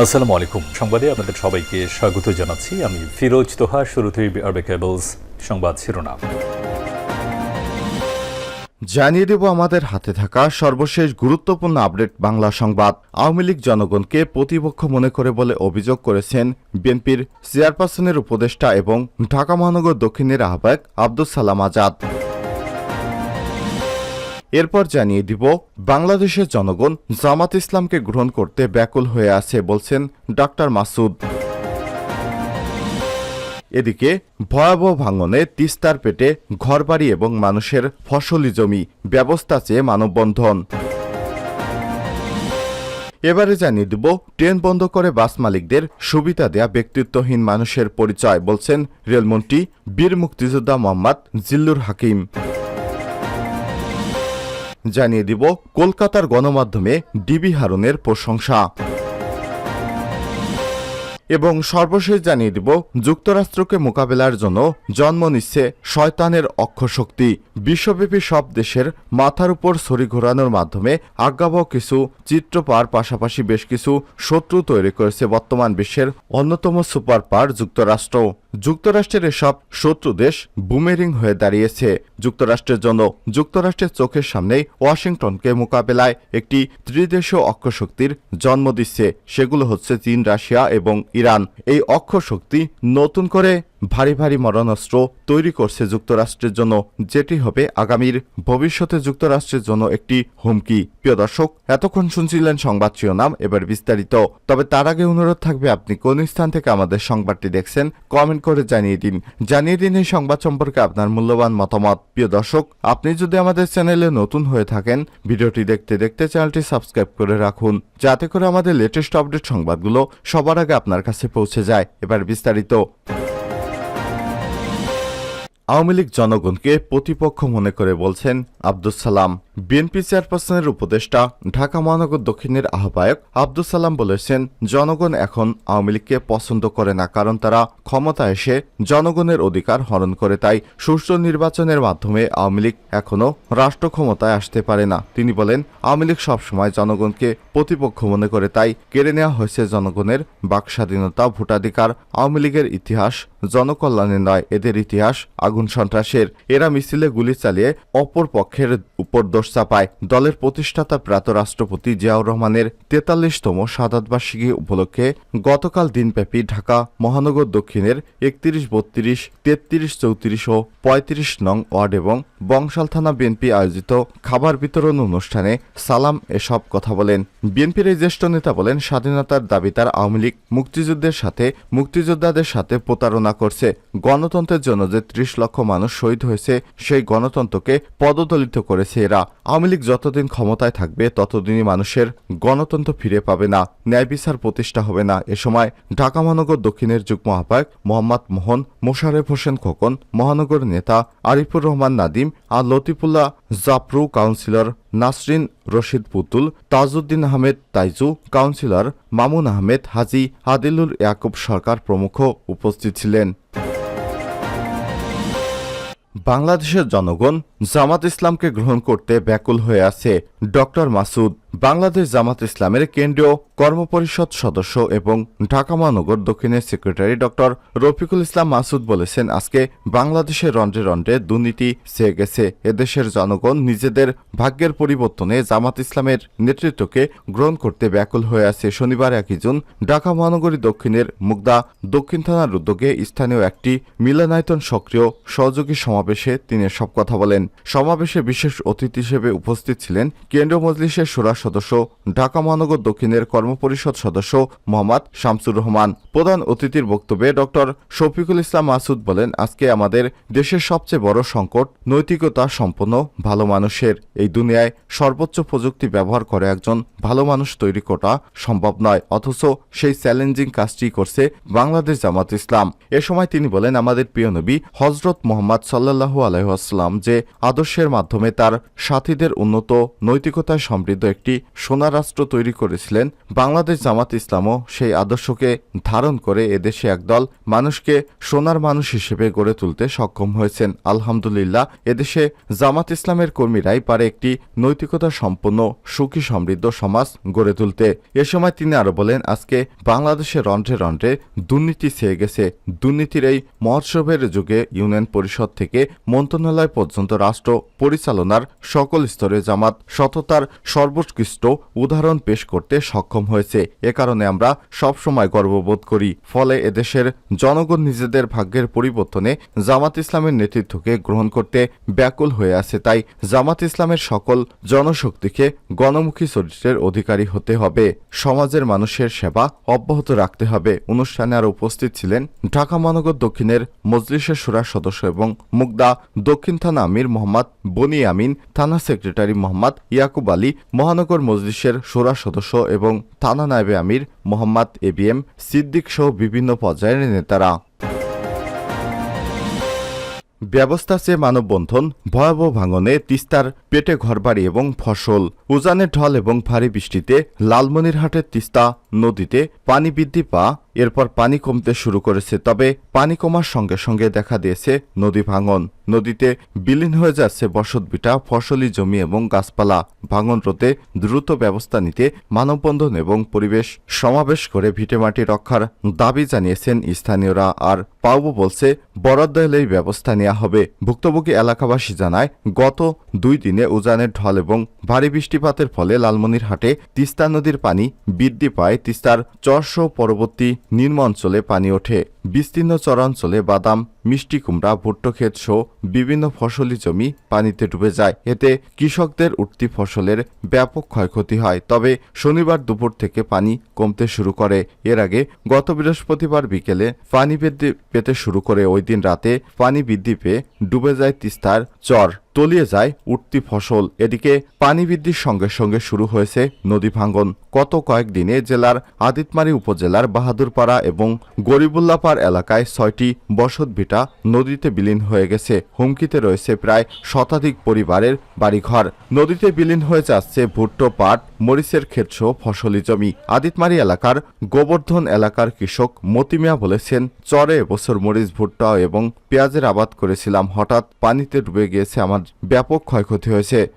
আসসালামু আলাইকুম। সংবাদে আপনাদের সবাইকে স্বাগত জানাচ্ছি। আমি ফিরোজ তোহা, শুরুতেই আরবে কেবলস সংবাদ শিরোনাম। জানিয়ে দেব আমাদের হাতে থাকা সর্বশেষ গুরুত্বপূর্ণ আপডেট বাংলা সংবাদ। আওয়ামী লীগ জনগণকে প্রতিপক্ষ মনে করে বলে অভিযোগ করেছেন বিএনপির চেয়ারপারসনের উপদেষ্টা এবং ঢাকা মহানগর দক্ষিণের আহ্বায়ক আব্দুল সালাম আজাদ। এরপর জানিয়ে দিব, বাংলাদেশের জনগণ জামাত ইসলামকে গ্রহণ করতে ব্যাকুল হয়ে আছে বলছেন ডাক্তার মাসুদ। এদিকে, ভয়াবহ ভাঙনে তিস্তার পেটে ঘরবাড়ি এবং মানুষের ফসলি জমি, ব্যবস্থা চেয়ে মানববন্ধন। এবারে জানিয়ে দিব, ট্রেন বন্ধ করে বাস মালিকদের সুবিধা দেয়া ব্যক্তিত্বহীন মানুষের পরিচয়, বলছেন রেলমন্ত্রী বীর মুক্তিযোদ্ধা মোহাম্মদ জিল্লুর হাকিম। জানিয়ে দিব কলকাতার গণমাধ্যমে ডিবি হারুনের প্রশংসা। এবং সর্বশেষ জানিয়ে দিব, যুক্তরাষ্ট্রকে মোকাবেলার জন্য জন্ম নিচ্ছে শয়তানের অক্ষশক্তি। বিশ্বব্যাপী সব দেশের মাথার উপর ছড়ি ঘোরানোর মাধ্যমে আজ্ঞাবহ কিছু চিত্র পাওয়ার পাশাপাশি বেশ কিছু শত্রু তৈরি করেছে বর্তমান বিশ্বের অন্যতম সুপার পাওয়ার যুক্তরাষ্ট্র। যুক্তরাষ্ট্রের এসব শত্রু দেশ বুমেরিং হয়ে দাঁড়িয়েছে। যুক্তরাষ্ট্রের জন্য যুক্তরাষ্ট্রের চোখের সামনেই ওয়াশিংটনকে মোকাবেলায় একটি ত্রিদেশীয় অক্ষশক্তির জন্ম দিচ্ছে। সেগুলো হচ্ছে চীন, রাশিয়া এবং ইরান। এই অক্ষশক্তি নতুন করে ভারী ভারী মরণাস্ত্র তৈরি করছে যুক্তরাষ্ট্রের জন্য, যেটি হবে আগামীর ভবিষ্যতে যুক্তরাষ্ট্রের জন্য একটি হুমকি। প্রিয় দর্শক, এতক্ষণ শুনছিলেন সংবাদ শিরোনাম, এবার বিস্তারিত। তবে তার আগে অনুরোধ থাকবে, আপনি কোন স্থান থেকে আমাদের সংবাদটি দেখছেন, কমেন্ট করে জানিয়ে দিন। জানিয়ে দিন এই সংবাদ সম্পর্কে আপনার মূল্যবান মতামত। প্রিয় দর্শক, আপনি যদি আমাদের চ্যানেলে নতুন হয়ে থাকেন, ভিডিওটি দেখতে দেখতে চ্যানেলটি সাবস্ক্রাইব করে রাখুন, যাতে করে আমাদের লেটেস্ট আপডেট সংবাদগুলো সবার আগে আপনার কাছে পৌঁছে যায়। এবার বিস্তারিত। আওয়ামী লীগ জনগণকে প্রতিপক্ষ মনে করে বলছেন আব্দুল সালাম। বিএনপি চেয়ারপারসনের উপদেষ্টা, ঢাকা মহানগর দক্ষিণের আহ্বায়ক আব্দুল সালাম বলেছেন, জনগণ এখন আওয়ামী লীগকে পছন্দ করে না কারণ তারা ক্ষমতা এসে জনগণের অধিকার হরণ করে, তাই সুষ্ঠু নির্বাচনের মাধ্যমে আওয়ামী লীগ এখনও রাষ্ট্র ক্ষমতায় আসতে পারে না। তিনি বলেন, আওয়ামী লীগ সবসময় জনগণকে প্রতিপক্ষ মনে করে, তাই কেড়ে নেওয়া হয়েছে জনগণের বাক স্বাধীনতা ভোটাধিকার, আওয়ামী লীগের ইতিহাস জনকল্যাণের নয় এদের ইতিহাস আগুন সন্ত্রাসের এরা মিছিলে গুলি চালিয়ে অপর পক্ষের উপর দোষ চাপায়। দলের প্রতিষ্ঠাতা প্রাত রাষ্ট্রপতি জিয়াউর রহমানের তেতাল্লিশতম সাদাতবার্ষিকী উপলক্ষে গতকাল দিনব্যাপী ঢাকা মহানগর দক্ষিণের একত্রিশ, বত্রিশ, তেত্রিশ, চৌত্রিশ ও পঁয়ত্রিশ নং ওয়ার্ড এবং বংশাল থানা বিএনপি আয়োজিত খাবার বিতরণ অনুষ্ঠানে সালাম এসব কথা বলেন। বিএনপির এই জ্যেষ্ঠ নেতা বলেন, স্বাধীনতার দাবিদার আওয়ামী লীগ মুক্তিযুদ্ধের সাথে মুক্তিযোদ্ধাদের সাথে প্রতারণা করছে, গণতন্ত্রের জন্য যে ত্রিশ লক্ষ মানুষ শহীদ হয়েছে, সেই গণতন্ত্রকে পদদলিত করেছে এরা। আওয়ামী লীগ যতদিন ক্ষমতায় থাকবে, ততদিনই মানুষের গণতন্ত্র ফিরে পাবে না ন্যায় বিচার প্রতিষ্ঠা হবে না। এ সময় ঢাকা মহানগর দক্ষিণের যুগ্ম আহ্বায়ক মোহাম্মদ মোহন মোশারেফ হোসেন খোকন, মহানগর নেতা আরিফুর রহমান নাদিম আর লতিফুল্লাহ জাফরু কাউন্সিলর নাসরিন রশিদ পুতুল, তাজউদ্দিন আহমেদ তাইজু, কাউন্সিলর মামুন আহমেদ হাজি আদিলুর ইয়াকুব সরকার প্রমুখ উপস্থিত ছিলেন। বাংলাদেশের জনগণ জামাত ইসলামকে গ্রহণ করতে ব্যাকুল হয়ে আছে ডক্টর মাসুদ। বাংলাদেশ জামাত ইসলামের কেন্দ্রীয় কর্মপরিষদ সদস্য এবং ঢাকা মহানগর দক্ষিণের সেক্রেটারি ডক্টর রফিকুল ইসলাম মাসুদ বলেছেন, আজকে বাংলাদেশের রন্ধ্রে রন্ধ্রে দুর্নীতি চেয়ে গেছে। এদেশের জনগণ নিজেদের ভাগ্যের পরিবর্তনে জামাত ইসলামের নেতৃত্বকে গ্রহণ করতে ব্যাকুল হয়ে আছে। শনিবার একই জুন ঢাকা মহানগরী দক্ষিণের মুগদা দক্ষিণ থানার উদ্যোগে স্থানীয় একটি মিলনায়তন সক্রিয় সহযোগী সমাবেশে তিনি সব কথা বলেন। সমাবেশে বিশেষ অতিথি হিসেবে উপস্থিত ছিলেন কেন্দ্রীয় মজলিসের সুরা সদস্য, ঢাকা মহানগর দক্ষিণের কর্মপরিষদ সদস্য মোহাম্মদ শামসুর রহমান। প্রধান অতিথির বক্তব্যে ডক্টর শফিকুল ইসলাম মাসুদ বলেন, আজকে আমাদের দেশের সবচেয়ে বড় সংকট নৈতিকতা সম্পন্ন ভালো মানুষের। এই দুনিয়ায় সর্বোচ্চ প্রযুক্তি ব্যবহার করে একজন ভালো মানুষ তৈরি করা সম্ভব নয়, অথচ সেই চ্যালেঞ্জিং কাজটি করছে বাংলাদেশ জামাত ইসলাম। এ সময় তিনি বলেন, আমাদের প্রিয় নবী হজরত মোহাম্মদ সাল্লাহু আলহাম যে আদর্শের মাধ্যমে তার সাথীদের উন্নত, নৈতিকতায় সমৃদ্ধ একটি একটি সোনার রাষ্ট্র তৈরি করেছিলেন। বাংলাদেশ জামাত ইসলামও সেই আদর্শকে ধারণ করে এদেশে একদল মানুষকে সোনার মানুষ হিসেবে গড়ে তুলতে সক্ষম হয়েছেন। আলহামদুলিল্লাহ, এদেশে জামাত ইসলামের কর্মীরাই পারে একটি নৈতিকতা সম্পন্ন, সুখী সমৃদ্ধ সমাজ গড়ে তুলতে। এ সময় তিনি আরও বলেন, আজকে বাংলাদেশে রন্ধ্রে রন্ধ্রে দুর্নীতি ছেয়ে গেছে। দুর্নীতির এই মহোৎসবের যুগে ইউনিয়ন পরিষদ থেকে মন্ত্রণালয় পর্যন্ত রাষ্ট্র পরিচালনার সকল স্তরে জামাত সততার সর্বোৎকৃষ্ট উদাহরণ পেশ করতে সক্ষম হয়েছে। এ কারণে আমরা সবসময় গর্ববোধ করি। ফলে এদেশের জনগণ নিজেদের ভাগ্যের পরিবর্তনে জামাত ইসলামের নেতৃত্বকে গ্রহণ করতে ব্যাকুল হয়ে আছে। তাই জামাত ইসলামের সকল জনশক্তিকে গণমুখী চরিত্রের অধিকারী হতে হবে। সমাজের মানুষের সেবা অব্যাহত রাখতে হবে। অনুষ্ঠানে আর উপস্থিত ছিলেন ঢাকা মহানগর দক্ষিণের মজলিসের সুরা সদস্য এবং মুগদা দক্ষিণ থানা আমির মোহাম্মদ বনি আমিন, থানা সেক্রেটারি মোহাম্মদ ইয়াকুব আলী, মহানগর মজলিসের সোরা সদস্য এবং থানা নায়েবে আমির মোহাম্মদ এবিএম সিদ্দিক সহ বিভিন্ন পর্যায়ের নেতারা। ব্যবস্থা চেয়ে মানববন্ধন, ভয়াবহ ভাঙনে তিস্তার পেটে ঘরবাড়ি এবং ফসল, উজানের ঢল এবং ভারী বৃষ্টিতে লালমনিরহাটের তিস্তা নদীতে পানি বৃদ্ধি পা এরপর পানি কমতে শুরু করেছে, তবে পানি কমার সঙ্গে সঙ্গে দেখা দিয়েছে নদী ভাঙন। নদীতে বিলীন হয়ে যাচ্ছে বসতভিটা, ফসলি জমি এবং গাছপালা। ভাঙন রোধে দ্রুত ব্যবস্থা নিতে মানববন্ধন এবং পরিবেশ সমাবেশ করে ভিটেমাটি রক্ষার দাবি জানিয়েছেন স্থানীয়রা। আর পাউবো বলছে, বরাদ্দ এলেই ব্যবস্থা নেওয়া হবে। ভুক্তভোগী এলাকাবাসী জানায়, গত দুই দিনে উজানের ঢল এবং ভারী বৃষ্টিপাতের ফলে লালমনিরহাটে তিস্তা নদীর পানি বৃদ্ধি পায়। তিস্তার চরসহ পরবর্তী নিম্ন অঞ্চলে পানি ওঠে। বিস্তীর্ণ চরাঞ্চলে বাদাম, মিষ্টি কুমড়া, ভুট্টো ক্ষেত সহ বিভিন্ন ফসলি জমি পানিতে ডুবে যায়। এতে কৃষকদের উঠতি ফসলের ব্যাপক ক্ষয়ক্ষতি হয়। তবে শনিবার দুপুর থেকে পানি কমতে শুরু করে। এর আগে গত বৃহস্পতিবার বিকেলে পানি বৃদ্ধি পেতে শুরু করে। ওই দিন রাতে পানি বৃদ্ধি পেয়ে ডুবে যায় তিস্তার চর। তলিয়ে যায় উঠতি ফসল। এদিকে পানি বৃদ্ধির সঙ্গে সঙ্গে শুরু হয়েছে নদী ভাঙ্গন। গত কয়েকদিনে জেলার আদিতমারি উপজেলার বাহাদুরপাড়া এবং গরিবুল্লাপাড় এলাকায় ছয়টি বসতভিটা নদীতে বিলীন হয়ে গেছে। হুমকিতে রয়েছে প্রায় শতাধিক পরিবারের বাড়িঘর। নদীতে বিলীন হয়ে যাচ্ছে ভুট্টো, পাট, মরিচের ক্ষেতসহ ফসলি জমি। আদিতমারি এলাকার গোবর্ধন এলাকার কৃষক মতিমিয়া বলেছেন, চরে এবছর মরিচ, ভুট্টা এবং পেঁয়াজের আবাদ করেছিলাম। হঠাৎ পানিতে ডুবে গিয়েছে। আমার ব্যাপক ক্ষয়ক্ষতি হয়েছে।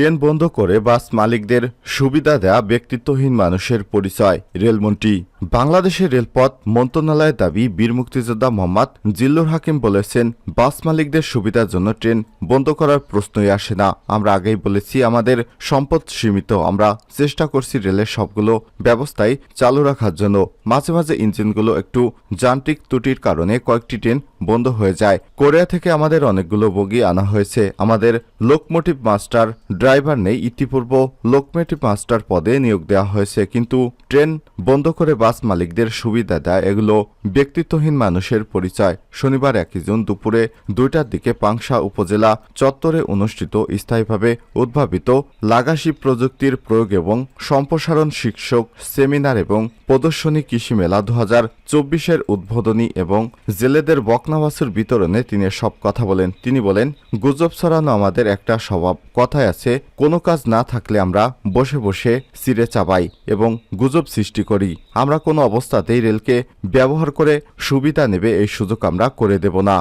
ট্রেন বন্ধ করে বাস মালিকদের সুবিধা দেয়া ব্যক্তিত্বহীন মানুষের পরিচয়। রেলমন্ত্রী। বাংলাদেশের রেলপথ মন্ত্রণালয়ের দাবি, বীর মুক্তিযোদ্ধা মোহাম্মদ জিল্লুর হাকিম বলেছেন, বাস মালিকদের সুবিধার জন্য ট্রেন বন্ধ করার প্রশ্নই আসে না। আমরা আগেই বলেছি, আমাদের সম্পদ সীমিত। আমরা চেষ্টা করছি রেলের সবগুলো ব্যবস্থাই চালু রাখার জন্য। মাঝে মাঝে ইঞ্জিনগুলো একটু যান্ত্রিক ত্রুটির কারণে কয়েকটি ট্রেন বন্ধ হয়ে যায়। কোরিয়া থেকে আমাদের অনেকগুলো বগি আনা হয়েছে। আমাদের লোকমোটিভ মাস্টার নেই, ইতিপূর্ব লোকমোটিভ মাস্টার পদে নিয়োগ দেওয়া হয়েছে, কিন্তু ট্রেন বন্ধ করে বাস মালিকদের সুবিধা দেয়, এগুলো ব্যক্তিত্বহীন মানুষের পরিচয়। শনিবার একই জুন দুপুরে দুইটার দিকে পাংশা উপজেলা চত্বরে অনুষ্ঠিত স্থায়ীভাবে উদ্ভাবিত লাগাসি প্রযুক্তির প্রয়োগ এবং সম্প্রসারণ শিক্ষক সেমিনার এবং প্রদর্শনী কৃষি মেলা দু হাজার চব্বিশের উদ্বোধনী এবং জেলেদের বকনাবাসুর বিতরণে তিনি সব কথা বলেন। তিনি বলেন, গুজব ছড়ানো আমাদের একটা স্বভাব। কথায় আছে কোনো কাজ না থাকলে আমরা বসে বসে সিরে চাপাই এবং গুজব সৃষ্টি করি। আমরা কোনো অবস্থাতেই রেলকে ব্যবহার করে সুবিধা নেবে এই সুযোগ আমরা করে দেব না।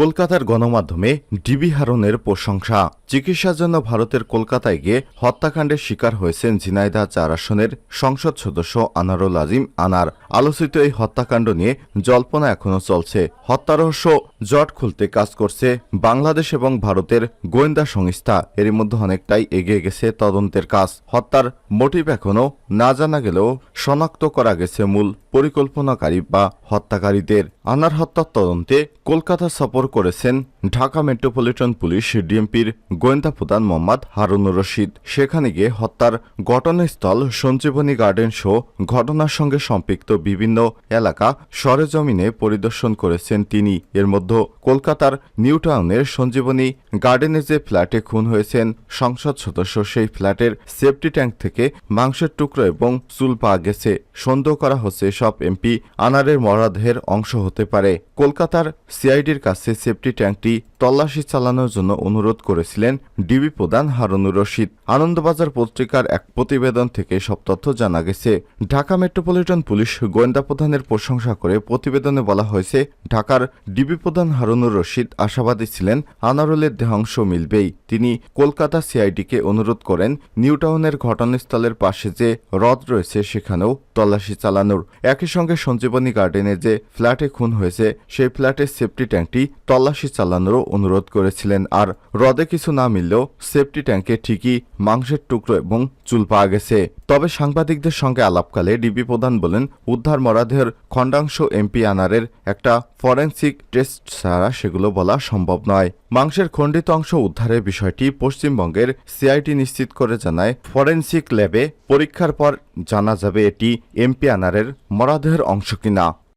কলকাতার গণমাধ্যমে ডিবি হারনের প্রশংসা। চিকিৎসার জন্য ভারতের কলকাতায় গিয়ে হত্যাকাণ্ডের শিকার হয়েছেন ঝিনাইদহ চার আসনের সংসদ সদস্য আনারুল আজিম আনার। আলোচিত এই হত্যাকাণ্ড নিয়ে জল্পনা এখনও চলছে। হত্যা রহস্য জট খুলতে কাজ করছে বাংলাদেশ এবং ভারতের গোয়েন্দা সংস্থা। এরই মধ্যে অনেকটাই এগিয়ে গেছে তদন্তের কাজ। হত্যার মোটিভ এখনও না জানা গেলেও শনাক্ত করা গেছে মূল পরিকল্পনাকারী বা হত্যাকারীদের। আনার হত্যার তদন্তে কলকাতা সফর করেছেন ঢাকা মেট্রোপলিটন পুলিশ ডিএমপির গোয়েন্দা প্রধান মোহাম্মদ হারুনুর রশিদ। সেখানে গিয়ে হত্যার ঘটনাস্থল সঞ্জীবনী গার্ডেন শো ঘটনার সঙ্গে সম্পৃক্ত বিভিন্ন এলাকা সরেজমিনে পরিদর্শন করেছেন তিনি। এর মধ্যে কলকাতার নিউ টাউনের সঞ্জীবনী গার্ডেনে যে ফ্ল্যাটে খুন হয়েছেন সংসদ সদস্য, সেই ফ্ল্যাটের সেফটি ট্যাঙ্ক থেকে মাংসের টুকরো এবং চুল পাওয়া গেছে। সন্দেহ করা হচ্ছে সব এমপি আনারের মরাদেহের অংশ হতে পারে। কলকাতার সিআইডির কাছে কাছে সেফটি ট্যাঙ্কটি তল্লাশি চালানোর জন্য অনুরোধ করেছিলেন ডিবি প্রধান হারুনুর রশিদ। আনন্দবাজার পত্রিকার এক প্রতিবেদন থেকে সব তথ্য জানা গেছে। ঢাকা মেট্রোপলিটন পুলিশ গোয়েন্দা প্রধানের প্রশংসা করে প্রতিবেদনে বলা হয়েছে, ঢাকার ডিবি প্রধান হারুনুর রশিদ আশাবাদী ছিলেন, আনারুলের দেহাংশ মিলবেই। তিনি কলকাতা সিআইডিকে অনুরোধ করেন, নিউটাউনের ঘটনাস্থলের পাশে যে হ্রদ রয়েছে সেখানেও তল্লাশি চালানোর। একই সঙ্গে সঞ্জীবনী গার্ডেনে যে ফ্ল্যাটে খুন হয়েছে, সেই ফ্ল্যাটের সেফটি ট্যাঙ্কটি তল্লাশি চালানোরও অনুরোধ করেছিলেন। আর হ্রদে কিছু না মিললেও সেফটি ট্যাঙ্কে ঠিকই মাংসের টুকরো এবং চুল পাওয়া গেছে। তবে সাংবাদিকদের সঙ্গে আলাপকালে ডিবি প্রধান বলেন, উদ্ধার মরাদেহের খণ্ডাংশ এমপি আনারের একটা ফরেন্সিক টেস্ট ছাড়া সেগুলো বলা সম্ভব নয়। মাংসের খণ্ডিত অংশ উদ্ধারের বিষয়টি পশ্চিমবঙ্গের সিআইটি নিশ্চিত করে জানায়, ফরেন্সিক ল্যাবে পরীক্ষার পর জানা যাবে এটি এমপি আনারের মরাদেহের অংশ কিনা।